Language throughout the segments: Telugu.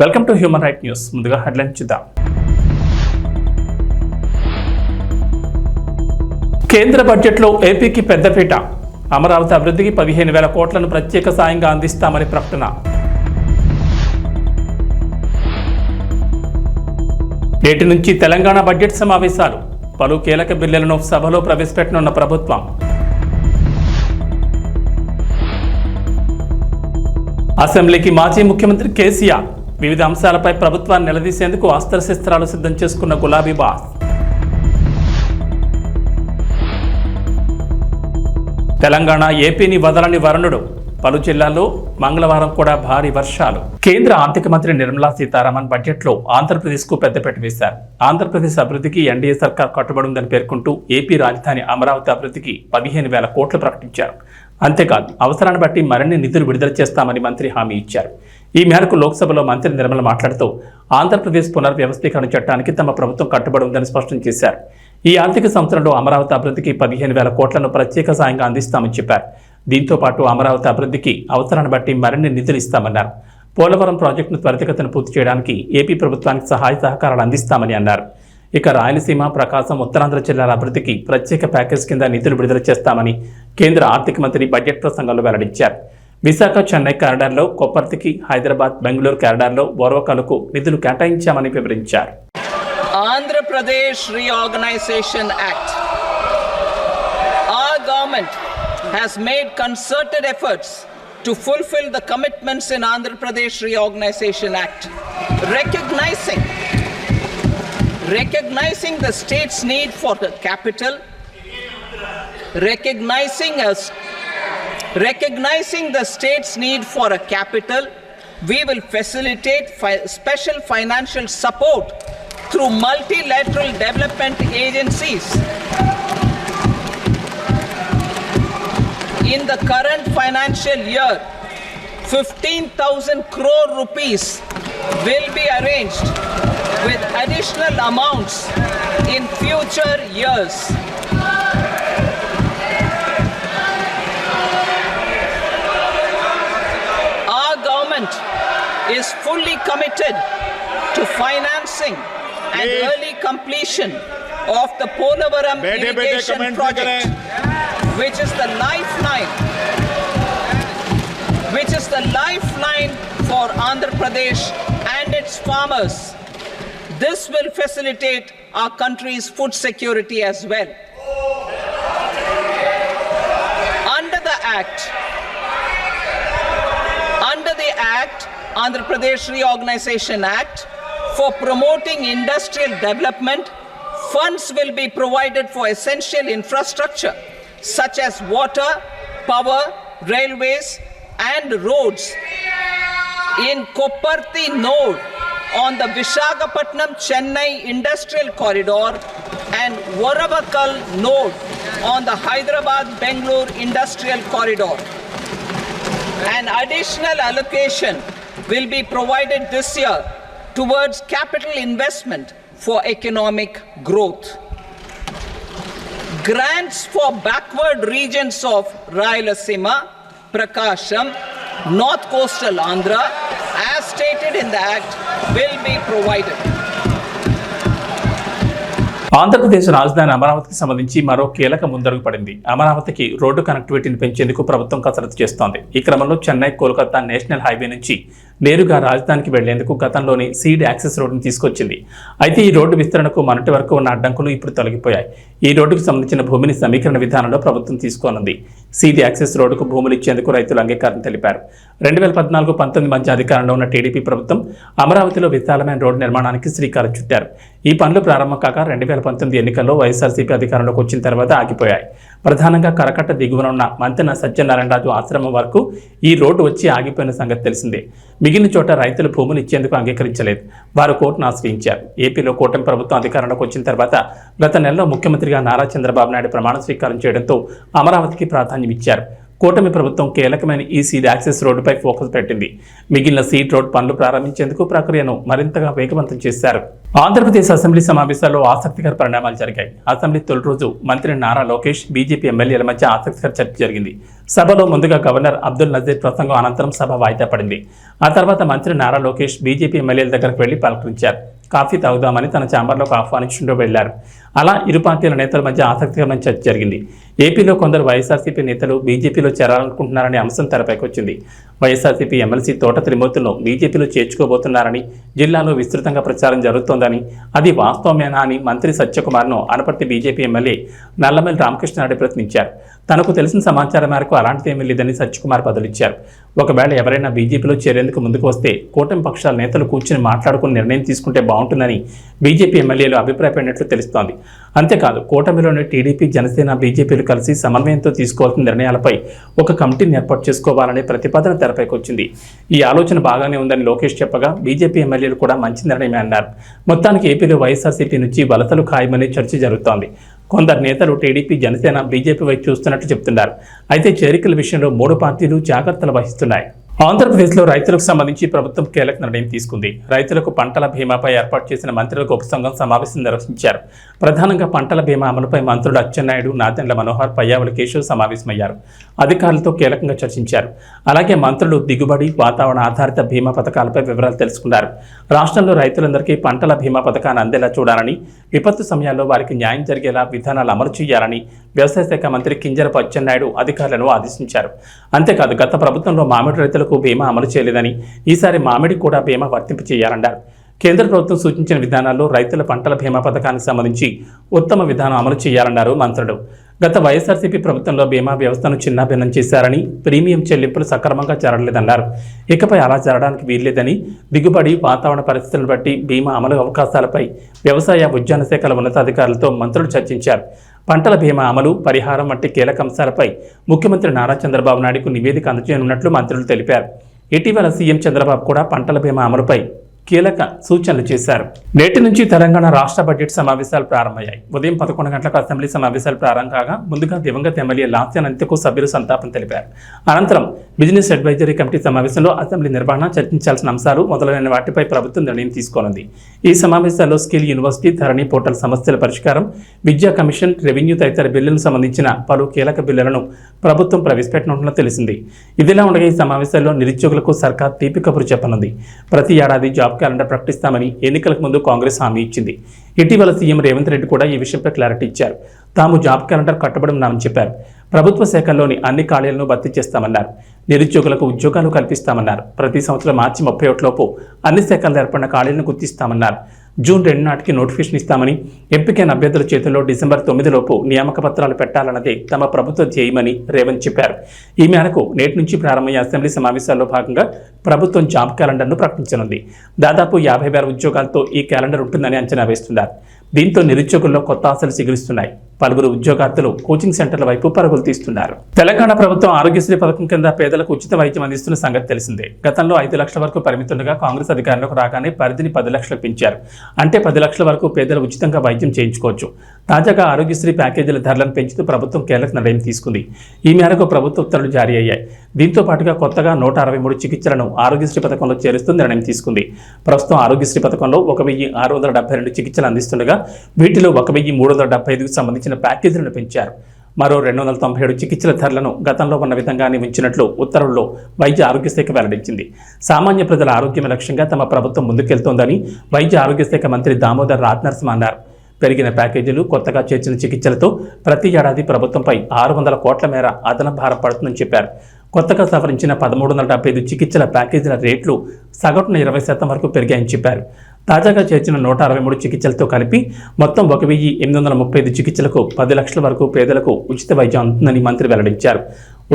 Welcome to human right news ముందుగా హెడ్లైన్ చూద్దాం. కేంద్ర బడ్జెట్లో ఏపీకి పెద్దపీట. అమరావతి అభివృద్ధికి పదిహేను వేల కోట్లను ప్రత్యేక సాయంగా అందిస్తామని ప్రకటన. నేటి నుంచి తెలంగాణ బడ్జెట్ సమావేశాలు. పలు కీలక బిల్లులను సభలో ప్రవేశపెట్టనున్న ప్రభుత్వం. అసెంబ్లీకి మాజీ ముఖ్యమంత్రి కేసీఆర్ వివిధ అంశాలపై ప్రభుత్వాన్ని నిలదీసేందుకు అస్త్రశస్త్రాలు సిద్ధం చేసుకున్న గులాబీ బాస్. తెలంగాణ ఏపీని వదలని వరుణుడు. పలు జిల్లాల్లో మంగళవారం కూడా భారీ వర్షాలు. కేంద్ర ఆర్థిక మంత్రి నిర్మలా సీతారామన్ బడ్జెట్లో ఆంధ్రప్రదేశ్కు పెద్దపీట వేశారు. ఆంధ్రప్రదేశ్ అభివృద్ధికి ఎన్డీఏ సర్కార్ కట్టుబడి ఉందని పేర్కొంటూ ఏపీ రాజధాని అమరావతి అభివృద్ధికి పదిహేను వేల కోట్లు ప్రకటించారు. అంతేకాదు అవసరాన్ని బట్టి మరిన్ని నిధులు విడుదల చేస్తామని మంత్రి హామీ ఇచ్చారు. ఈ మేరకు లోక్సభలో మంత్రి నిర్మల మాట్లాడుతూ ఆంధ్రప్రదేశ్ పునర్వ్యవస్థీకరణ చట్టానికి తమ ప్రభుత్వం కట్టుబడి ఉందని స్పష్టం చేశారు. ఈ ఆర్థిక సంవత్సరంలో అమరావతి అభివృద్ధికి పదిహేను వేల కోట్లను ప్రత్యేక సాయంగా అందిస్తామని చెప్పారు. దీంతో పాటు అమరావతి అభివృద్ధికి అవసరాన్ని బట్టి మరిన్ని నిధులు ఇస్తామన్నారు. పోలవరం ప్రాజెక్టును త్వరితగతిన పూర్తి చేయడానికి ఏపీ ప్రభుత్వానికి సహాయ సహకారాలు అందిస్తామని అన్నారు. ఇక రాయలసీమ ప్రకాశం ఉత్తరాంధ్ర జిల్లాల అభివృద్ధికి ప్రత్యేక ప్యాకేజ్ కింద నిధులు విడుదల చేస్తామని కేంద్ర ఆర్థిక మంత్రి బడ్జెట్ ప్రసంగంలో వెల్లడించారు. విశాఖ చెన్నై కారిడార్లో కొప్పర్తికి హైదరాబాద్ బెంగళూరు కారిడార్లో ఓర్వకాలకు నిధులు కేటాయించామని వివరించారు Andhra Pradesh reorganisation act our government has made concerted efforts to fulfil the commitments in Andhra Pradesh reorganisation act recognising recognizing the state's need for the capital, recognizing recognizing the state's need for a capital, we will facilitate fi- special financial support through multilateral development agencies. In the current financial year, 15,000 crore rupees will be arranged with additional amounts in future years. Our government is fully committed to financing and Please. early completion of the Polavaram bede, irrigation bede, project, which is the lifeline, which is the lifeline for Andhra Pradesh and its farmers. This will facilitate our country's food security as well. Under the Act, Andhra Pradesh Reorganization Act, for promoting industrial development, funds will be provided for essential infrastructure such as water, power, railways, and roads. In Koparthi node on the Vishakhapatnam Chennai Industrial Corridor and Varavakal node on the Hyderabad Bangalore Industrial Corridor. An additional allocation will be provided this year towards capital investment for economic growth. Grants for backward regions of Rayalaseema, Prakasham, North Coastal Andhra, as stated in the Act, will be provided. Andhra Pradesh రాజధాని అమరావతికి సంబంధించి మరో కీలక ముందడుగు పడింది అమరావతికి రోడ్డు కనెక్టివిటీని పెంచేందుకు ప్రభుత్వం కసరత్తు చేస్తోంది ఈ క్రమంలో చెన్నై కోల్కతా నేషనల్ హైవే నుంచి నేరుగా రాజధానికి వెళ్ళేందుకు గతంలోని సీడ్ యాక్సెస్ రోడ్డును తీసుకొచ్చింది. అయితే ఈ రోడ్డు విస్తరణకు మొన్నటి వరకు ఉన్న అడ్డంకులు ఇప్పుడు తొలగిపోయాయి. ఈ రోడ్డుకు సంబంధించిన భూమిని సమీకరణ విధానంలో ప్రభుత్వం తీసుకోనుంది. సీడ్ యాక్సెస్ రోడ్డుకు భూములు ఇచ్చేందుకు రైతులు అంగీకారం తెలిపారు. రెండు వేల పద్నాలుగు పంతొమ్మిది మధ్య అధికారంలో ఉన్న టీడీపీ ప్రభుత్వం అమరావతిలో విశాలమైన రోడ్డు నిర్మాణానికి శ్రీకారం చుట్టారు. ఈ పనులు ప్రారంభం కాక రెండు వేల పంతొమ్మిది ఎన్నికల్లో వైఎస్ఆర్సీపీ అధికారంలోకి వచ్చిన తర్వాత ఆగిపోయాయి. ప్రధానంగా కరకట్ట దిగువన ఉన్న మంతెన సత్యనారాయణరాజు ఆశ్రమం వరకు ఈ రోడ్డు వచ్చి ఆగిపోయిన సంగతి తెలిసిందే. మిగిలిన చోట రైతులు భూములు ఇచ్చేందుకు అంగీకరించలేదు. వారు కోర్టును ఆశ్రయించారు. ఏపీలో కూటమి ప్రభుత్వం అధికారంలోకి వచ్చిన తర్వాత గత నెలలో ముఖ్యమంత్రిగా నారా చంద్రబాబు నాయుడు ప్రమాణ స్వీకారం చేయడంతో అమరావతికి ప్రాధాన్యం ఇచ్చారు. కూటమి ప్రభుత్వం కీలకమైన ఈ సీడ్ యాక్సెస్ రోడ్డుపై ఫోకస్ పెట్టింది. మిగిలిన సీడ్ రోడ్ పనులు ప్రారంభించేందుకు ప్రక్రియను మరింతగా వేగవంతం చేశారు. ఆంధ్రప్రదేశ్ అసెంబ్లీ సమావేశాల్లో ఆసక్తికర పరిణామాలు జరిగాయి. అసెంబ్లీ తొలి రోజు మంత్రి నారా లోకేష్ బీజేపీ ఎమ్మెల్యేల మధ్య ఆసక్తికర చర్చ జరిగింది. సభలో ముందుగా గవర్నర్ అబ్దుల్ నజీర్ ప్రసంగం అనంతరం సభ వాయిదా పడింది. ఆ తర్వాత మంత్రి నారా లోకేష్ బీజేపీ ఎమ్మెల్యేల దగ్గరకు వెళ్ళి పలకరించారు. కాఫీ తాగుదామని తన ఛాంబర్లోకి ఆహ్వానించుకుంటూ వెళ్ళారు. అలా ఇరు పార్టీల నేతల మధ్య ఆసక్తికరమైన చర్చ జరిగింది. ఏపీలో కొందరు వైఎస్ఆర్సీపీ నేతలు బీజేపీలో చేరాలనుకుంటున్నారనే అంశం తెరపైకి వచ్చింది. వైఎస్ఆర్సీపీ ఎమ్మెల్సీ తోట త్రిమూర్తులను బీజేపీలో చేర్చుకోబోతున్నారని జిల్లాలో విస్తృతంగా ప్రచారం జరుగుతోందని అది వాస్తవమేనా అని మంత్రి సత్యకుమార్ను అనపర్తి బీజేపీ ఎమ్మెల్యే నల్లమల్లి రామకృష్ణారెడ్డి ప్రశ్నించారు. తనకు తెలిసిన సమాచారం మేరకు అలాంటిదేమీ లేదని సత్యకుమార్ బదులిచ్చారు. ఒకవేళ ఎవరైనా బీజేపీలో చేరేందుకు ముందుకు వస్తే కూటమి పక్షాల నేతలు కూర్చుని మాట్లాడుకుని నిర్ణయం తీసుకుంటే బాగుంటుందని బీజేపీ ఎమ్మెల్యేలు అభిప్రాయపడినట్లు తెలుస్తోంది. అంతేకాదు కూటమిలోని టీడీపీ జనసేన బీజేపీలు కలిసి సమన్వయంతో తీసుకోవాల్సిన నిర్ణయాలపై ఒక కమిటీని ఏర్పాటు చేసుకోవాలనే ప్రతిపాదన తెరపైకి వచ్చింది. ఈ ఆలోచన బాగానే ఉందని లోకేష్ చెప్పగా బీజేపీ ఎమ్మెల్యేలు కూడా మంచి నిర్ణయమే అన్నారు. మొత్తానికి ఏపీలో వైఎస్ఆర్సీపీ నుంచి వలసలు ఖాయమనే చర్చ జరుగుతోంది. కొందరు నేతలు టీడీపీ జనసేన బీజేపీ వైపు చూస్తున్నట్టు చెప్తున్నారు అయితే చేరికల విషయంలో మూడు పార్టీలు జాగ్రత్తలు వహిస్తున్నాయి. ఆంధ్రప్రదేశ్లో రైతులకు సంబంధించి ప్రభుత్వం కీలక నిర్ణయం తీసుకుంది. రైతులకు పంటల బీమాపై ఏర్పాటు చేసిన మంత్రులకు ఉపసంఘం సంఘం సమావేశం నిర్వహించారు. ప్రధానంగా పంటల బీమా అమలుపై మంత్రులు అచ్చెన్నాయుడు నాదెండ్ల మనోహర్ పయ్యావుల కేశవ్ సమావేశమయ్యారు. అధికారులతో కీలకంగా చర్చించారు. అలాగే మంత్రులు దిగుబడి వాతావరణ ఆధారిత బీమా పథకాలపై వివరాలు తెలుసుకున్నారు. రాష్ట్రంలో రైతులందరికీ పంటల బీమా పథకాన్ని అందేలా చూడాలని విపత్తు సమయాల్లో వారికి న్యాయం జరిగేలా విధానాలు అమలు చేయాలని వ్యవసాయ శాఖ మంత్రి కింజరపు అచ్చెన్నాయుడు అధికారులను ఆదేశించారు. అంతేకాదు గత ప్రభుత్వంలో మామిడి రైతులకు బీమా అమలు చేయలేదని ఈసారి మామిడి కూడా బీమా వర్తింపు చేయాలన్నారు. కేంద్ర ప్రభుత్వం సూచించిన విధానాల్లో రైతుల పంటల బీమా పథకానికి సంబంధించి ఉత్తమ విధానం అమలు చేయాలన్నారు మంత్రులు. గత వైఎస్ఆర్సీపీ ప్రభుత్వంలో బీమా వ్యవస్థను చిన్నాభిన్నం చేశారని ప్రీమియం చెల్లింపులు సక్రమంగా జరగలేదన్నారు ఇకపై అలా జరగడానికి వీల్లేదని దిగుబడి వాతావరణ పరిస్థితులను బట్టి బీమా అమలు అవకాశాలపై వ్యవసాయ ఉద్యాన శాఖల ఉన్నతాధికారులతో మంత్రులు చర్చించారు. పంటల బీమా అమలు పరిహారం వంటి కీలక అంశాలపై ముఖ్యమంత్రి నారా చంద్రబాబు నాయుడుకు నివేదిక అందజేయనున్నట్లు మంత్రులు తెలిపారు. ఇటీవల సీఎం చంద్రబాబు కూడా పంటల బీమా అమలుపై కీలక సూచనలు చేశారు. నేటి నుంచి తెలంగాణ రాష్ట్ర బడ్జెట్ సమావేశాలు ప్రారంభమయ్యాయి. ఉదయం పదకొండు గంటలకు అసెంబ్లీ సమావేశాలు ప్రారంభం కాగా ముందుగా దివంగత ఎమ్మెల్యే లాస్యాన్ అంత్యకు సభ్యులు సంతాపం తెలిపారు. అనంతరం బిజినెస్ అడ్వైజరీ కమిటీ సమావేశంలో అసెంబ్లీ నిర్వహణ చర్చించాల్సిన అంశాలు మొదలైన వాటిపై ప్రభుత్వం నిర్ణయం తీసుకోనుంది. ఈ సమావేశాల్లో స్కిల్ యూనివర్సిటీ ధరణి పోర్టల్ సమస్యల పరిష్కారం విద్యా కమిషన్ రెవెన్యూ తదితర బిల్లులకు సంబంధించిన పలు కీలక బిల్లులను ప్రభుత్వం ప్రవేశపెట్టనున్నట్లు తెలిసింది. ఇదిలా ఉండగా ఈ సమావేశాల్లో నిరుద్యోగులకు సర్కార్ తీపి కబురు చెప్పనుంది. ప్రతి ఏడాది జాబ్ క్యాలెండర్ ప్రకటిస్తామని ఎన్నికలకు ముందు కాంగ్రెస్ హామీ ఇచ్చింది. ఇటీవల సీఎం రేవంత్ రెడ్డి కూడా ఈ విషయంపై క్లారిటీ ఇచ్చారు. తాము జాబ్ క్యాలెండర్ కట్టబడి ఉన్నామని చెప్పారు. ప్రభుత్వ శాఖల్లోని అన్ని ఖాళీలను భర్తీ చేస్తామన్నారు. నిరుద్యోగులకు ఉద్యోగాలు కల్పిస్తామన్నారు. ప్రతి సంవత్సరం మార్చి ముప్పై ఒకటిలోపు అన్ని శాఖల్లో ఏర్పడిన ఖాళీలను గుర్తిస్తామన్నారు. జూన్ రెండు నాటికి నోటిఫికేషన్ ఇస్తామని ఎంపికైన అభ్యర్థుల చేతుల్లో డిసెంబర్ తొమ్మిదిలోపు నియామక పత్రాలు పెట్టాలన్నదే తమ ప్రభుత్వ ధ్యేయమని రేవంత్ చెప్పారు. ఈ మేరకు నేటి నుంచి ప్రారంభమయ్యే అసెంబ్లీ సమావేశాల్లో భాగంగా ప్రభుత్వం జాబ్ క్యాలెండర్ను ప్రకటించనుంది. దాదాపు యాభై వేల ఉద్యోగాలతో ఈ క్యాలెండర్ ఉంటుందని అంచనా వేస్తున్నారు. దీంతో నిరుద్యోగుల్లో కొత్త ఆశలు చిగురిస్తున్నాయి పలువురు ఉద్యోగార్థులు కోచింగ్ సెంటర్ల వైపు పరుగులు తీస్తున్నారు. తెలంగాణ ప్రభుత్వం ఆరోగ్యశ్రీ పథకం కింద పేదలకు ఉచిత వైద్యం అందిస్తున్న సంగతి తెలిసిందే. గతంలో ఐదు లక్షల వరకు పరిమితుండగా కాంగ్రెస్ అధికారంలోకి రాగానే పరిధిని పది లక్షలు పెంచారు. అంటే పది లక్షల వరకు పేదలు ఉచితంగా వైద్యం చేయించుకోవచ్చు. తాజాగా ఆరోగ్యశ్రీ ప్యాకేజీల ధరలను పెంచుతూ ప్రభుత్వం కీలక నిర్ణయం తీసుకుంది. ఈ మేరకు ప్రభుత్వ ఉత్తర్వులు జారీ అయ్యాయి. దీంతో పాటుగా కొత్తగా నూట అరవై మూడు చికిత్సలను ఆరోగ్యశ్రీ పథకంలో చేరుస్తూ నిర్ణయం తీసుకుంది. ప్రస్తుతం ఆరోగ్యశ్రీ పథకంలో ఒక వెయ్యి ఆరు వందల డెబ్బై రెండు చికిత్సలు అందిస్తుండగా వీటిలో ఒక వెయ్యి మూడు వందల డెబ్బై ఐదుకు సంబంధించిన ప్యాకేజీలను పెంచారు. మరో రెండు వందల తొంభై ఏడు చికిత్సల ధరలను గతంలో ఉన్న విధంగానే ఉంచినట్లు ఉత్తర్వుల్లో వైద్య ఆరోగ్య శాఖ వెల్లడించింది. సామాన్య ప్రజల ఆరోగ్యమే లక్ష్యంగా తమ ప్రభుత్వం ముందుకెళ్తోందని వైద్య ఆరోగ్య శాఖ మంత్రి దామోదర్ రాజ్నరసింహ అన్నారు. పెరిగిన ప్యాకేజీలు కొత్తగా చేర్చిన చికిత్సలతో ప్రతి ఏడాది ప్రభుత్వంపై ఆరు వందల కోట్ల మేర అదన భారం పడుతుందని చెప్పారు. కొత్తగా సవరించిన పదమూడు వందల డెబ్బై ఐదు చికిత్సల ప్యాకేజీల రేట్లు సగటున ఇరవై శాతం వరకు పెరిగాయని చెప్పారు. తాజాగా చేర్చిన నూట అరవై మూడు చికిత్సలతో కలిపి మొత్తం ఒక వెయ్యి ఎనిమిది వందల ముప్పై ఐదు చికిత్సలకు పది లక్షల వరకు పేదలకు ఉచిత వైద్యం అందుతుందని మంత్రి వెల్లడించారు.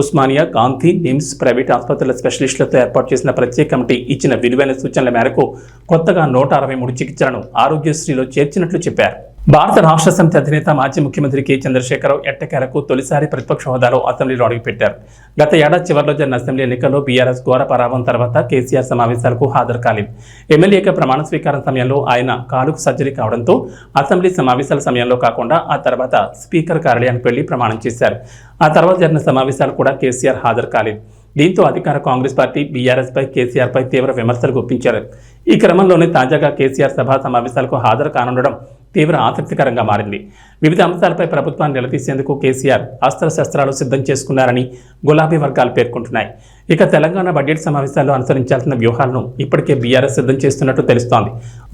ఉస్మానియా గాంధీ నిమ్స్ ప్రైవేట్ ఆసుపత్రుల స్పెషలిస్టులతో ఏర్పాటు చేసిన ప్రత్యేక కమిటీ ఇచ్చిన విలువైన సూచనల మేరకు కొత్తగా నూట అరవై మూడు చికిత్సలను ఆరోగ్యశ్రీలో చేర్చినట్లు చెప్పారు. భారత రాష్ట్ర సమితి అధినేత మాజీ ముఖ్యమంత్రి కె. చంద్రశేఖరరావు ఎట్టకేలకు తొలిసారి ప్రతిపక్ష హోదాలో అసెంబ్లీలో అడుగుపెట్టారు గత ఏడాది చివరిలో జరిగిన అసెంబ్లీ ఎన్నికల్లో బీఆర్ఎస్ ఘోర పరాభవం తర్వాత కేసీఆర్ సమావేశాలకు హాజరు కాలేదు ఎమ్మెల్యేగా ప్రమాణ స్వీకారం సమయంలో ఆయన కాలుకు సర్జరీ కావడంతో అసెంబ్లీ సమావేశాల సమయంలో కాకుండా ఆ తర్వాత స్పీకర్ కార్యాలయానికి వెళ్ళి ప్రమాణం చేశారు. ఆ తర్వాత జరిగిన సమావేశాలు కూడా కేసీఆర్ హాజరు కాలేదు దీంతో అధికార కాంగ్రెస్ పార్టీ బీఆర్ఎస్పై కేసీఆర్పై తీవ్ర విమర్శలు గుప్పించారు. ఈ క్రమంలోనే తాజాగా కేసీఆర్ సభా సమావేశాలకు హాజరు కానుండడం తీవ్ర ఆసక్తికరంగా మారింది. వివిధ అంశాలపై ప్రభుత్వాన్ని నిలదీసేందుకు కేసీఆర్ అస్త్రశస్త్రాలు సిద్ధం చేసుకున్నారని గులాబీ వర్గాలు పేర్కొంటున్నాయి. ఇక తెలంగాణ బడ్జెట్ సమావేశాల్లో అనుసరించాల్సిన వ్యూహాలను ఇప్పటికే బీఆర్ఎస్ సిద్ధం చేస్తున్నట్టు తెలుస్తోంది.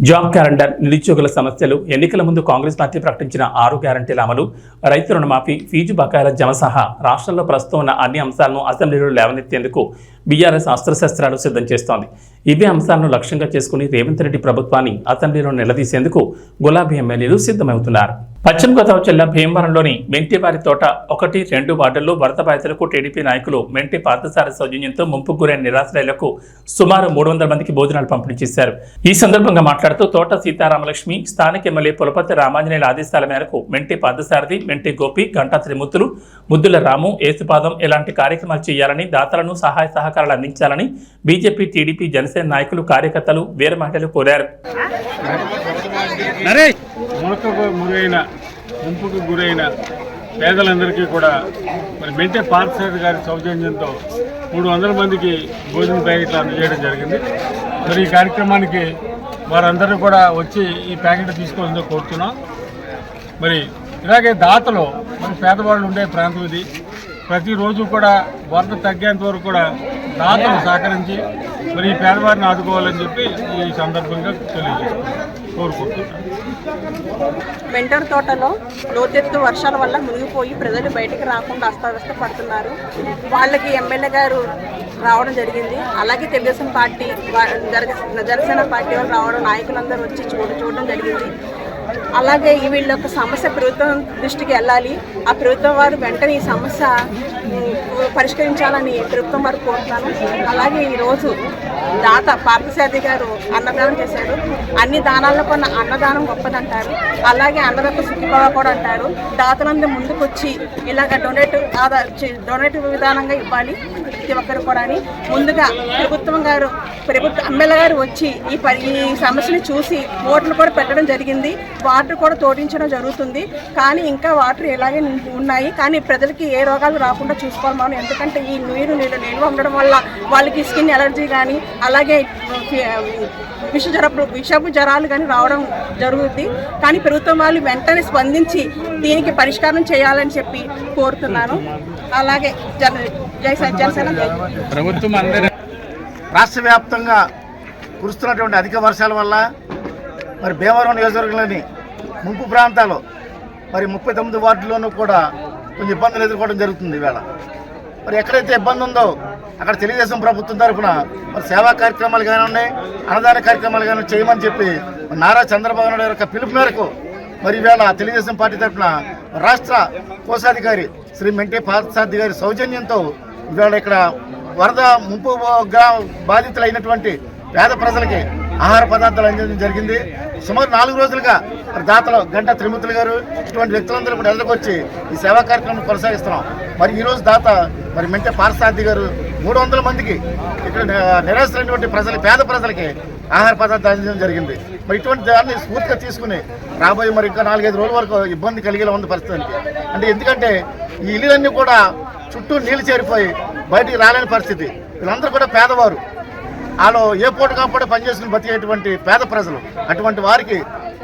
జాబ్ క్యాలెండర్ నిరుద్యోగుల సమస్యలు ఎన్నికల ముందు కాంగ్రెస్ పార్టీ ప్రకటించిన ఆరు గ్యారంటీల అమలు రైతు రుణమాఫీ ఫీజు బకాయిల జమ సహా రాష్ట్రంలో ప్రస్తుతం ఉన్న అన్ని అంశాలను అసెంబ్లీలో లేవనెత్తేందుకు బీఆర్ఎస్ అస్త్రశస్త్రాలు సిద్ధం చేస్తోంది. ఇవే అంశాలను లక్ష్యంగా చేసుకుని రేవంత్ రెడ్డి ప్రభుత్వాన్ని అసెంబ్లీలో నిలదీసేందుకు గులాబీ ఎమ్మెల్యేలు సిద్ధమవుతున్నారు. పశ్చిమ గోదావరి జిల్లా భీమవరంలోని మెంటివారి తోట ఒకటి రెండు వార్డుల్లో వరద బాధితులకు టీడీపీ నాయకులు మెంటి పార్థసార సౌజన్యంతో ముంపుకు గురైన నిరాశ్రయులకు సుమారు మూడు వందల మందికి భోజనాలు పంపిణీ చేశారు. ఈ సందర్భంగా మాట్లాడుతూ తోట సీతారామలక్ష్మి స్థానిక ఎమ్మెల్యే పులపతి రామాంజనేయుల ఆదేశాల మేరకు మెంటి పార్థసారథి మెంటి గోపి గంటా త్రిమూర్తులు ముద్దుల రాము ఏసుపాదం ఇలాంటి కార్యక్రమాలు చేయాలని దాతలను సహాయ సహకారాలు అందించాలని బీజేపీ టీడీపీ జనసేన నాయకులు కార్యకర్తలు వీర మహిళలు కోరారు. మునకకు గురైన ముంపుకు గురైన పేదలందరికీ కూడా మరి మెంటే పార్థసారథి గారి సౌజన్యంతో మూడు వందల మందికి భోజన ప్యాకెట్లు అందజేయడం జరిగింది. మరి ఈ కార్యక్రమానికి వారందరూ కూడా వచ్చి ఈ ప్యాకెట్ తీసుకోవాలని కోరుతున్నాం. మరి ఇలాగే దాతలు మరి పేదవాళ్ళు ఉండే ప్రాంతం ఇది. ప్రతిరోజు కూడా వరద తగ్గేంత వరకు కూడా దాతలు సహకరించి మరి ఈ పేదవారిని ఆదుకోవాలని చెప్పి ఈ సందర్భంగా తెలియజేస్తున్నాం. కోరుకుంటున్నాను మెంటర్ తోటలో లోతెత్తు వర్షాల వల్ల మునిగిపోయి ప్రజలు బయటికి రాకుండా అస్తవ్యస్త పడుతున్నారు. వాళ్ళకి ఎమ్మెల్యే గారు రావడం జరిగింది. అలాగే తెలుగుదేశం పార్టీ వా- జనసేన పార్టీ వాళ్ళు రావడం నాయకులందరూ వచ్చి చూడ చూడడం జరిగింది. అలాగే ఈ వీళ్ళ యొక్క సమస్య ప్రభుత్వం దృష్టికి వెళ్ళాలి. ఆ ప్రభుత్వం వారు వెంటనే ఈ సమస్య పరిష్కరించాలని ప్రభుత్వం వారు కోరుతాను అలాగే ఈరోజు దాత పార్థసారథి గారు అన్నదానం చేశారు. అన్ని దానాల్లో కొన్న అన్నదానం గొప్పదంటారు. అలాగే అన్నదాత సుఖీభావ కూడా అంటారు. దాతలందరూ ముందుకొచ్చి ఇలాగ డొనేట్ డొనేట్ విధానంగా ఇవ్వాలి ప్రతి ఒక్కరు కూడా అని ముందుగా ప్రభుత్వం గారు ప్రభుత్వ ఎమ్మెల్యే గారు వచ్చి ఈ పరి ఈ సమస్యని చూసి ఓట్లు కూడా పెట్టడం జరిగింది. వాటర్ కూడా తోడించడం జరుగుతుంది. కానీ ఇంకా వాటర్ ఇలాగే ఉన్నాయి. కానీ ప్రజలకి ఏ రోగాలు రాకుండా చూసుకోవాలి మనం ఎందుకంటే ఈ నీరు నీళ్ళు నిల్వ ఉండడం వల్ల వాళ్ళకి స్కిన్ ఎలర్జీ కానీ అలాగే విష జ్వరపు విషపు జ్వరాలు కానీ రావడం జరుగుతుంది కానీ ప్రభుత్వం వాళ్ళు వెంటనే స్పందించి దీనికి పరిష్కారం చేయాలని చెప్పి కోరుతున్నాను. అలాగే జన జై జనసేన ప్రభుత్వం అందరూ రాష్ట్ర వ్యాప్తంగా కురుస్తున్నటువంటి అధిక వర్షాల వల్ల మరి భీమవరం నియోజకవర్గంలోని ముంపు ప్రాంతాలు మరి ముప్పై తొమ్మిది వార్డుల్లోనూ కూడా కొంచెం ఇబ్బందులు ఎదుర్కోవడం జరుగుతుంది ఈవేళ. మరి ఎక్కడైతే ఇబ్బంది ఉందో అక్కడ తెలుగుదేశం ప్రభుత్వం తరఫున మరి సేవా కార్యక్రమాలు కానివ్వండి అన్నదాన కార్యక్రమాలు కానీ చేయమని చెప్పి నారా చంద్రబాబు నాయుడు యొక్క పిలుపు మేరకు మరి ఈవేళ తెలుగుదేశం పార్టీ తరఫున రాష్ట్ర కోశాధికారి శ్రీ మెంటే పార్థసారథి గారి సౌజన్యంతో ఈవేళ ఇక్కడ వరద ముంపు గ్రామ బాధితులైనటువంటి పేద ప్రజలకి ఆహార పదార్థాలు అందించడం జరిగింది. సుమారు నాలుగు రోజులుగా మరి దాతలు గంట త్రిమూర్తులు గారు ఇటువంటి వ్యక్తులందరూ కూడా ఎదుర్కొచ్చి ఈ సేవా కార్యక్రమం కొనసాగిస్తున్నాం. మరి ఈరోజు దాత మరి మెంటే పార్థసారథి గారు మూడు వందల మందికి ఇక్కడ ని- నిరాశ్రైనటువంటి ప్రజలు పేద ప్రజలకి ఆహార పదార్థాలు అందించడం జరిగింది. మరి ఇటువంటి దాన్ని స్ఫూర్తిగా తీసుకుని రాబోయే మరి ఇంకా నాలుగైదు రోజుల వరకు ఇబ్బంది కలిగేలా ఉంది పరిస్థితి అంటే ఎందుకంటే ఈ ఇల్లులన్నీ కూడా చుట్టూ నీళ్ళు చేరిపోయి బయటికి రాలేని పరిస్థితి. వీళ్ళందరూ కూడా పేదవారు. వాళ్ళు ఏ పూట కాకపోతే పనిచేసుకుని బతికేటువంటి పేద ప్రజలు అటువంటి వారికి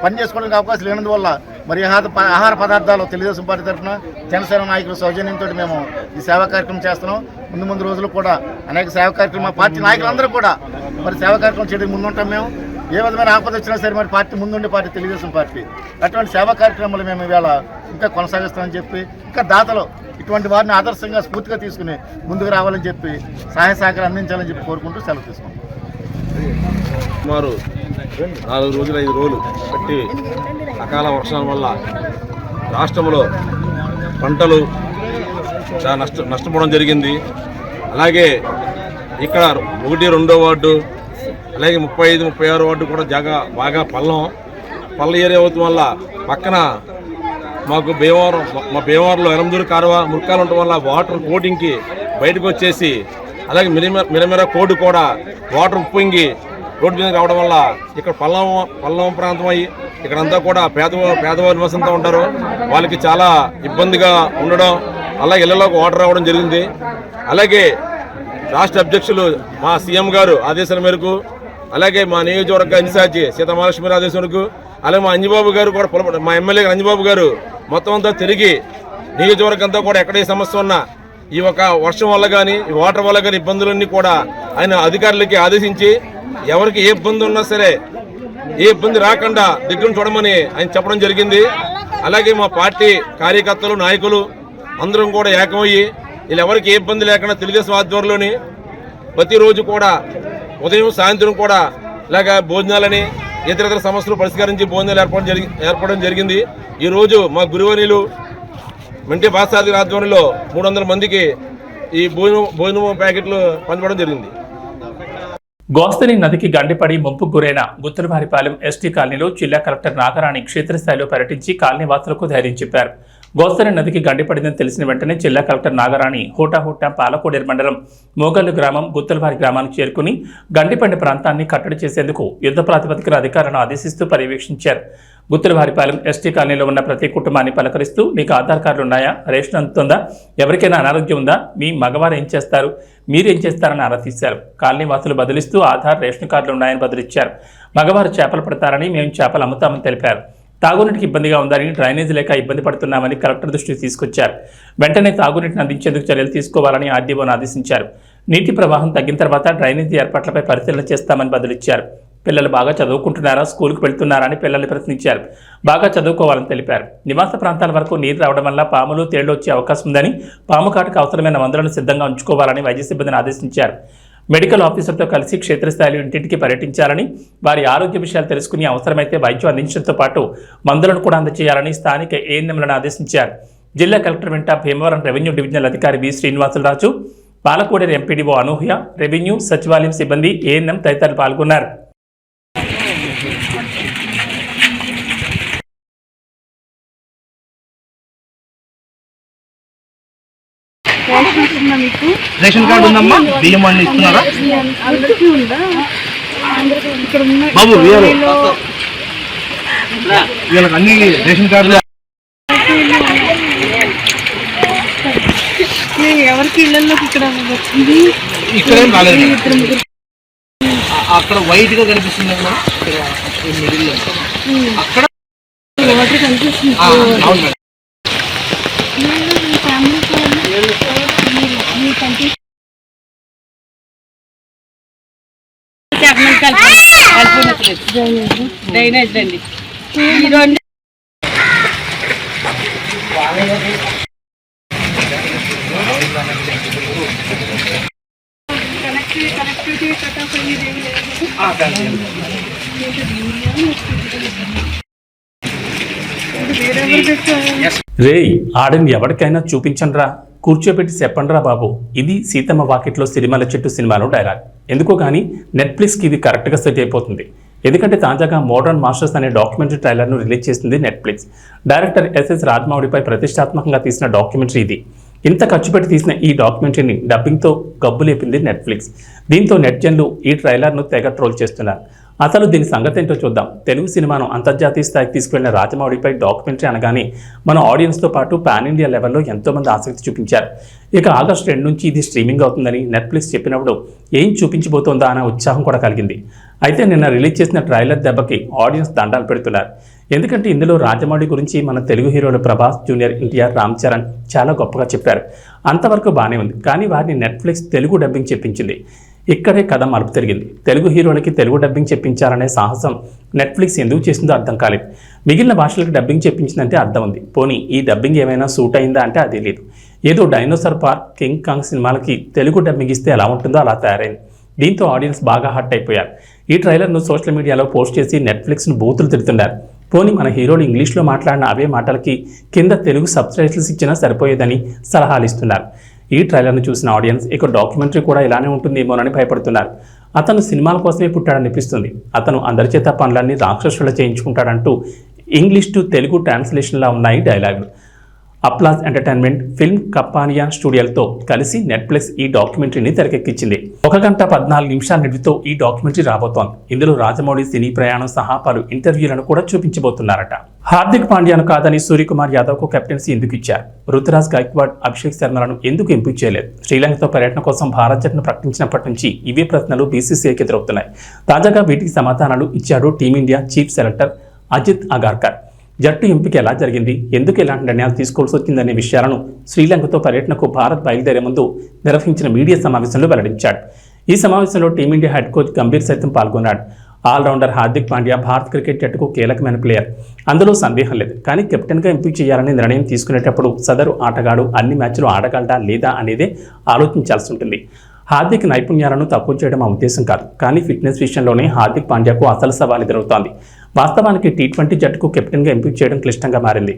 పని చేసుకోవడానికి అవకాశం లేనందువల్ల మరి ఆహార ప- ఆహార పదార్థాలు తెలుగుదేశం పార్టీ తరఫున జనసేన నాయకుల సౌజన్యంతో మేము ఈ సేవా కార్యక్రమం చేస్తున్నాం. ముందు ముందు రోజులు కూడా అనేక సేవా కార్యక్రమం పార్టీ నాయకులందరూ కూడా మరి సేవా కార్యక్రమం చేయడానికి ముందుంటాం మేము. ఏ విధమైన ఆపద వచ్చినా సరే మరి పార్టీ ముందుండే పార్టీ తెలుగుదేశం పార్టీ. అటువంటి సేవా కార్యక్రమాలు మేము ఇవాళ ఇంకా కొనసాగిస్తామని చెప్పి ఇంకా దాతలు ఇటువంటి వారిని ఆదర్శంగా స్ఫూర్తిగా తీసుకుని ముందుకు రావాలని చెప్పి సహాయ సహకారం అందించాలని చెప్పి కోరుకుంటూ సెలవు తీసుకుంటాం సుమారు నాలుగు రోజులు ఐదు రోజులు బట్టి అకాల వర్షాల వల్ల రాష్ట్రంలో పంటలు చాలా నష్ట నష్టపోవడం జరిగింది. అలాగే ఇక్కడ ఒకటి రెండో వార్డు అలాగే ముప్పై ఐదు ముప్పై ఆరు వార్డు కూడా జాగా బాగా పల్లం. పల్ల ఏరియా అవుతుంది వల్ల పక్కన మాకు భీమవరం మా- భీమవరంలో ఎరందూరు కాలువ మురకాలు ఉండటం వల్ల వాటర్ కోటింగ్కి బయటకు వచ్చేసి అలాగే మిరిమ మిరమిర కోడి కూడా వాటర్ ఉప్పొంగి రోడ్డు మీద రావడం వల్ల ఇక్కడ పల్లం పల్లం ప్రాంతం అయ్యి ఇక్కడంతా కూడా పేద పేదవారి నివసంతో ఉంటారు. వాళ్ళకి చాలా ఇబ్బందిగా ఉండడం అలాగే ఇళ్ళలోకి వాటర్ రావడం జరిగింది. అలాగే రాష్ట్ర అధ్యక్షులు మా సీఎం గారు ఆదేశాల మేరకు అలాగే మా నియోజకవర్గ ఇన్ఛార్జి సీతామహాలక్ష్మి ఆదేశం మేరకు అలాగే మా అంజబాబు గారు కూడా మా ఎమ్మెల్యే గారు గారు మొత్తం అంతా తిరిగి నియోజకవర్గం అంతా కూడా ఎక్కడ ఏ సమస్య ఉన్నా ఈ ఒక వర్షం వల్ల కానీ ఈ వాటర్ వల్ల కానీ ఇబ్బందులన్నీ కూడా ఆయన అధికారులకి ఆదేశించి ఎవరికి ఏ ఇబ్బంది ఉన్నా సరే ఏ ఇబ్బంది రాకుండా దగ్గర చూడమని ఆయన చెప్పడం జరిగింది. అలాగే మా పార్టీ కార్యకర్తలు నాయకులు అందరం కూడా ఏకమయ్యి వీళ్ళు ఎవరికి ఏ ఇబ్బంది లేకుండా తెలుగుదేశం ఆధ్వర్యంలోని ప్రతిరోజు కూడా ఉదయం సాయంత్రం కూడా ఇలాగ భోజనాలని ఇతర ఇతర సమస్యలు పరిష్కరించి భోజనాలు ఏర్పడడం జరిగి ఏర్పడడం జరిగింది. ఈరోజు మా గురువనీలు మెంటే బాసాది ఆధ్వర్యంలో మూడు వందల మందికి ఈ భోజనం భోజనం ప్యాకెట్లు పంచడం జరిగింది. గోస్తని నదికి గండిపడి ముంపుకు గురైన గుత్తలవారిపాలెం ఎస్టీ కాలనీలో జిల్లా కలెక్టర్ నాగరాణి క్షేత్రస్థాయిలో పర్యటించి కాలనీవాసులకు ధైర్యం చెప్పారు. గోస్తని నదికి గండిపడిందని తెలిసిన వెంటనే జిల్లా కలెక్టర్ నాగరాణి హోటాహోటా పాలకోడేరు మండలం మోగల్లు గ్రామం గుత్తలవారి గ్రామానికి చేరుకుని గండిపండి ప్రాంతాన్ని కట్టడి చేసేందుకు యుద్ధ ప్రాతిపదికన అధికారులను ఆదేశిస్తూ పర్యవేక్షించారు. గుత్తలవారిపాలెం ఎస్టీ కాలనీలో ఉన్న ప్రతి కుటుంబాన్ని పలకరిస్తూ మీకు ఆధార్ కార్డులు ఉన్నాయా? రేషన్ అందుతుందా? ఎవరికైనా అనారోగ్యం ఉందా? మీ మగవారు ఏం చేస్తారు? మీరేం చేస్తారని ఆరా తీశారు. కాలనీ వాసులు బదిలిస్తూ ఆధార్ రేషన్ కార్డులు ఉన్నాయని బదిలిచ్చారు. మగవారు చేపలు పడతారని మేము చేపలు అమ్ముతామని తెలిపారు. తాగునీటికి ఇబ్బందిగా ఉందని డ్రైనేజీ లేక ఇబ్బంది పడుతున్నామని కలెక్టర్ దృష్టికి తీసుకొచ్చారు. వెంటనే తాగునీటిని అందించేందుకు చర్యలు తీసుకోవాలని ఆర్డీఓను ఆదేశించారు. నీటి ప్రవాహం తగ్గిన తర్వాత డ్రైనేజీ ఏర్పాట్లపై పరిశీలన చేస్తామని బదులిచ్చారు. పిల్లలు బాగా చదువుకుంటున్నారా? స్కూల్కి వెళ్తున్నారా? అని పిల్లల్ని ప్రశ్నించారు. బాగా చదువుకోవాలని తెలిపారు. నివాస ప్రాంతాల వరకు నీరు రావడం వల్ల పాములు తేళ్ళు వచ్చే అవకాశం ఉందని పాము కాటుకు అవసరమైన మందులను సిద్ధంగా ఉంచుకోవాలని వైద్య సిబ్బందిని ఆదేశించారు. మెడికల్ ఆఫీసర్తో కలిసి క్షేత్రస్థాయిలో ఇంటింటికి పర్యటించాలని వారి ఆరోగ్య విషయాలు తెలుసుకుని అవసరమైతే వైద్యం అందించడంతో పాటు మందులను కూడా అందజేయాలని స్థానిక ఏఎన్ఎంలను ఆదేశించారు. జిల్లా కలెక్టర్ వెంట భీమవరం రెవెన్యూ డివిజనల్ అధికారి V Srinivasulu Raju Palakoderu MPDO Anuhya revenue సచివాలయం సిబ్బంది ఏఎన్ఎం తదితరులు పాల్గొన్నారు. రేషన్ కార్డు ఉందమ్మా? బియ్యం అన్ని ఇస్తున్నారా? బాబు వీళ్ళు వీళ్ళకి అన్ని రేషన్ కార్డులు ఎవరికి ఇక్కడ వచ్చింది? ఇక్కడ అక్కడ వైట్గా కనిపిస్తుంది మిడిల్. అక్కడ వాటర్ కనిపిస్తుంది. డ్రైనేజ్ అండి ఈ రెండు రేయ్ ఆడని ఎవరికైనా చూపించండ్రా. కూర్చోబెట్టి చెప్పండ్రా బాబు. ఇది సీతమ్మ వాకిట్లో సిరిమల చెట్టు సినిమాలో డైలాగ్. ఎందుకో కానీ నెట్ఫ్లిక్స్కి ఇది కరెక్ట్గా సెట్ అయిపోతుంది. ఎందుకంటే తాజాగా మోడర్న్ మాస్టర్స్ అనే డాక్యుమెంటరీ ట్రైలర్ను రిలీజ్ చేసింది నెట్ఫ్లిక్స్. డైరెక్టర్ ఎస్ఎస్ రాజమౌళిపై ప్రతిష్టాత్మకంగా తీసిన డాక్యుమెంటరీ ఇది. ఇంత ఖర్చు పెట్టి తీసిన ఈ డాక్యుమెంటరీని డబ్బింగ్తో గబ్బు లేపింది నెట్ఫ్లిక్స్. దీంతో నెట్జన్లు ఈ ట్రైలర్ను తెగ ట్రోల్ చేస్తున్నారు. అసలు దీని సంగతి ఏంటో చూద్దాం. తెలుగు సినిమాను అంతర్జాతీయ స్థాయికి తీసుకెళ్ళిన రాజమౌళిపై డాక్యుమెంటరీ అనగానే మన ఆడియన్స్తో పాటు పాన్ ఇండియా లెవెల్లో ఎంతోమంది ఆసక్తి చూపించారు. ఇక ఆగస్టు రెండు నుంచి ఇది స్ట్రీమింగ్ అవుతుందని నెట్ఫ్లిక్స్ చెప్పినప్పుడు ఏం చూపించబోతోందా అనే ఉత్సాహం కూడా కలిగింది. అయితే నిన్న రిలీజ్ చేసిన ట్రైలర్ దెబ్బకి ఆడియన్స్ దండాలు పెడుతున్నారు. ఎందుకంటే ఇందులో రాజమౌళి గురించి మన తెలుగు హీరోలు ప్రభాస్ జూనియర్ ఎన్టీఆర్ రామ్ చరణ్ చాలా గొప్పగా చెప్పారు. అంతవరకు బాగానే ఉంది. కానీ వారిని నెట్ఫ్లిక్స్ తెలుగు డబ్బింగ్ చెప్పించింది. ఇక్కడే కథ మలుపు తిరిగింది. తెలుగు హీరోలకి తెలుగు డబ్బింగ్ చెప్పించాలనే సాహసం నెట్ఫ్లిక్స్ ఎందుకు చేసిందో అర్థం కాలేదు. మిగిలిన భాషలకు డబ్బింగ్ చెప్పించిందంటే అర్థం ఉంది. పోనీ ఈ డబ్బింగ్ ఏమైనా సూట్ అయిందా అంటే అది లేదు. ఏదో డైనోసార్ పార్క్ కింగ్ కాంగ్ సినిమాలకి తెలుగు డబ్బింగ్ ఇస్తే ఎలా ఉంటుందో అలా తయారైంది. దీంతో ఆడియన్స్ బాగా హట్ అయిపోయారు. ఈ ట్రైలర్ను సోషల్ మీడియాలో పోస్ట్ చేసి నెట్ఫ్లిక్స్ను బూతులు తిడుతున్నారు పోనీ మన హీరోలు ఇంగ్లీష్లో మాట్లాడిన అవే మాటలకి కింద తెలుగు సబ్టైటిల్స్ ఇచ్చినా సరిపోయేదని సలహాలు ఇస్తున్నారు. ఈ ట్రైలర్ను చూసిన ఆడియన్స్ ఇక డాక్యుమెంటరీ కూడా ఇలానే ఉంటుందేమోనని భయపడుతున్నారు. అతను సినిమాల కోసమే పుట్టాడనిపిస్తుంది. అతను అందరి చేత పనులన్నీ రాక్షసుల చేయించుకుంటాడంటూ ఇంగ్లీష్ టు తెలుగు ట్రాన్స్లేషన్లా ఉన్నాయి డైలాగులు. అప్లాజ్ ఎంటర్టైన్మెంట్ ఫిల్మ్ కప్పానియా స్టూడియోలతో కలిసి నెట్ఫ్లిక్స్ ఈ డాక్యుమెంటరీని తెరకెక్కించింది. ఒక గంట పద్నాలుగు నిమిషాల నిడితో ఈ డాక్యుమెంటరీ రాబోతోంది. ఇందులో రాజమౌళి సినీ ప్రయాణం సహా పలు ఇంటర్వ్యూలను కూడా చూపించబోతున్నారట. హార్దిక్ పాండ్యాను కాదని సూర్యకుమార్ యాదవ్కు కెప్టెన్సీ ఎందుకు ఇచ్చారు? రుతురాజ్ గైక్వాడ్ అభిషేక్ శర్మలను ఎందుకు ఎంపిక చేయలేదు? శ్రీలంకతో పర్యటన కోసం భారత్ జట్టును ప్రకటించినప్పటి నుంచి ఇవే ప్రశ్నలు బీసీసీఐకి ఎదురవుతున్నాయి. తాజాగా వీటికి సమాధానాలు ఇచ్చాడు team India chief selector Ajit Agarkar. జట్టు ఎంపిక ఎలా జరిగింది? ఎందుకు ఎలాంటి నిర్ణయాలు తీసుకోవాల్సి వచ్చిందనే విషయాలను శ్రీలంకతో పర్యటనకు భారత్ బయలుదేరే ముందు నిర్వహించిన మీడియా సమావేశంలో వెల్లడించాడు. ఈ సమావేశంలో టీమిండియా హెడ్ కోచ్ గంభీర్ సైతం పాల్గొన్నాడు. ఆల్రౌండర్ హార్దిక్ పాండ్యా భారత క్రికెట్ జట్టుకు కీలకమైన ప్లేయర్. అందులో సందేహం లేదు. కానీ కెప్టెన్గా ఎంపిక చేయాలని నిర్ణయం తీసుకునేటప్పుడు సదరు ఆటగాడు అన్ని మ్యాచ్లు ఆడగలడా లేదా అనేదే ఆలోచించాల్సి ఉంటుంది. హార్దిక్ నైపుణ్యాలను తక్కువ చేయడం మా ఉద్దేశం కాదు. కానీ ఫిట్నెస్ విషయంలోనే హార్దిక్ పాండ్యాకు అసలు సవాల్ ఎదురవుతోంది. వాస్తవానికి టీ ట్వంటీ జట్టుకు కెప్టెన్గా ఎంపిక చేయడం క్లిష్టంగా మారింది.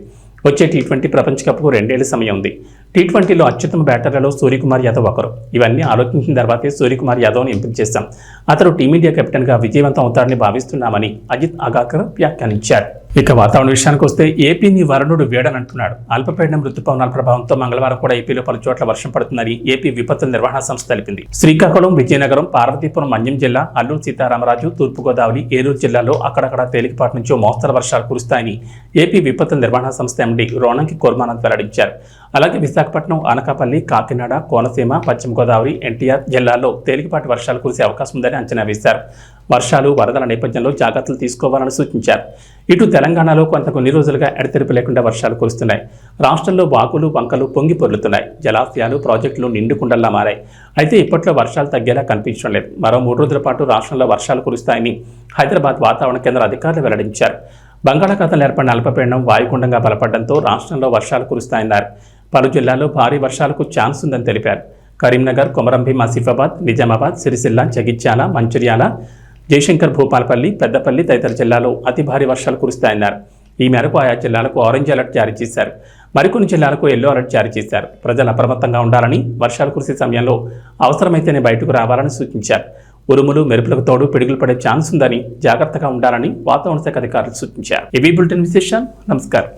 వచ్చే టీ ట్వంటీ ప్రపంచ కప్కు రెండేళ్ళ సమయం ఉంది. టీ ట్వంటీలో అత్యుత్తమ బ్యాటర్లలో సూర్యకుమార్ యాదవ్ ఒకరు. ఇవన్నీ ఆలోచించిన తర్వాతే సూర్యకుమార్ యాదవ్ను ఎంపిక చేశాం. అతను టీమిండియా కెప్టెన్గా విజయవంతం అవుతారని భావిస్తున్నామని అజిత్ అగాకర్ వ్యాఖ్యానించారు. ఇక వాతావరణ విషయానికి వస్తే ఏపీని వరుణుడు వేడనంటున్నాడు. అల్పపీడనం ఋతుపవనాల ప్రభావంతో మంగళవారం కూడా ఏపీలో పలు చోట్ల వర్షం పడుతుందని ఏపీ విపత్తుల నిర్వహణ సంస్థ తెలిపింది. శ్రీకాకుళం విజయనగరం పార్వతీపురం మన్యం జిల్లా అల్లూరు సీతారామరాజు తూర్పుగోదావరి ఏలూరు జిల్లాలో అక్కడక్కడ తేలికపాటి నుంచి మోస్తరు వర్షాలు కురుస్తాయని ఏపీ విపత్తుల నిర్వహణ సంస్థ ఎండి రోణంకి కోర్మానంద్ వెల్లడించారు. అలాగే విశాఖపట్నం అనకాపల్లి కాకినాడ కోనసీమ పశ్చిమ గోదావరి ఎన్టీఆర్ జిల్లాల్లో తేలికపాటి వర్షాలు కురిసే అవకాశం ఉందని అంచనా వేశారు. వర్షాలు వరదల నేపథ్యంలో జాగ్రత్తలు తీసుకోవాలని సూచించారు. ఇటు తెలంగాణలో కొంత కొన్ని రోజులుగా ఎడతెరిపి లేకుండా వర్షాలు కురుస్తున్నాయి. రాష్ట్రంలో వాకులు వంకలు పొంగి పొర్లుతున్నాయి. జలాశయాలు ప్రాజెక్టులు నిండుకుండల్లా మారాయి. అయితే ఇప్పట్లో వర్షాలు తగ్గేలా కనిపించడం లేదు. మరో మూడు రోజుల పాటు రాష్ట్రంలో వర్షాలు కురుస్తాయని హైదరాబాద్ వాతావరణ కేంద్ర అధికారులు వెల్లడించారు. బంగాళాఖాతంలో ఏర్పడిన అల్పపీడనం వాయుగుండంగా బలపడడంతో రాష్ట్రంలో వర్షాలు కురుస్తాయన్నారు. పలు జిల్లాల్లో భారీ వర్షాలకు ఛాన్స్ ఉందని తెలిపారు. కరీంనగర్ కొమరంభీం ఆసిఫాబాద్ నిజామాబాద్ సిరిసిల్ల జగిత్యాల మంచిర్యాల జయశంకర్ భూపాలపల్లి పెద్దపల్లి తదితర జిల్లాలో అతి భారీ వర్షాలు కురుస్తాయన్నారు. ఈ మేరకు ఆయా జిల్లాలకు ఆరెంజ్ అలర్ట్ జారీ చేశారు. మరికొన్ని జిల్లాలకు ఎల్లో అలర్ట్ జారీ చేశారు. ప్రజలు అప్రమత్తంగా ఉండాలని వర్షాలు కురిసే సమయంలో అవసరమైతేనే బయటకు రావాలని సూచించారు. ఉరుములు మెరుపులకు తోడు పిడుగులు పడే ఛాన్స్ ఉందని జాగ్రత్తగా ఉండాలని వాతావరణ శాఖ అధికారులు సూచించారు. ఇవి బులెటిన్ విశేషం నమస్కారం.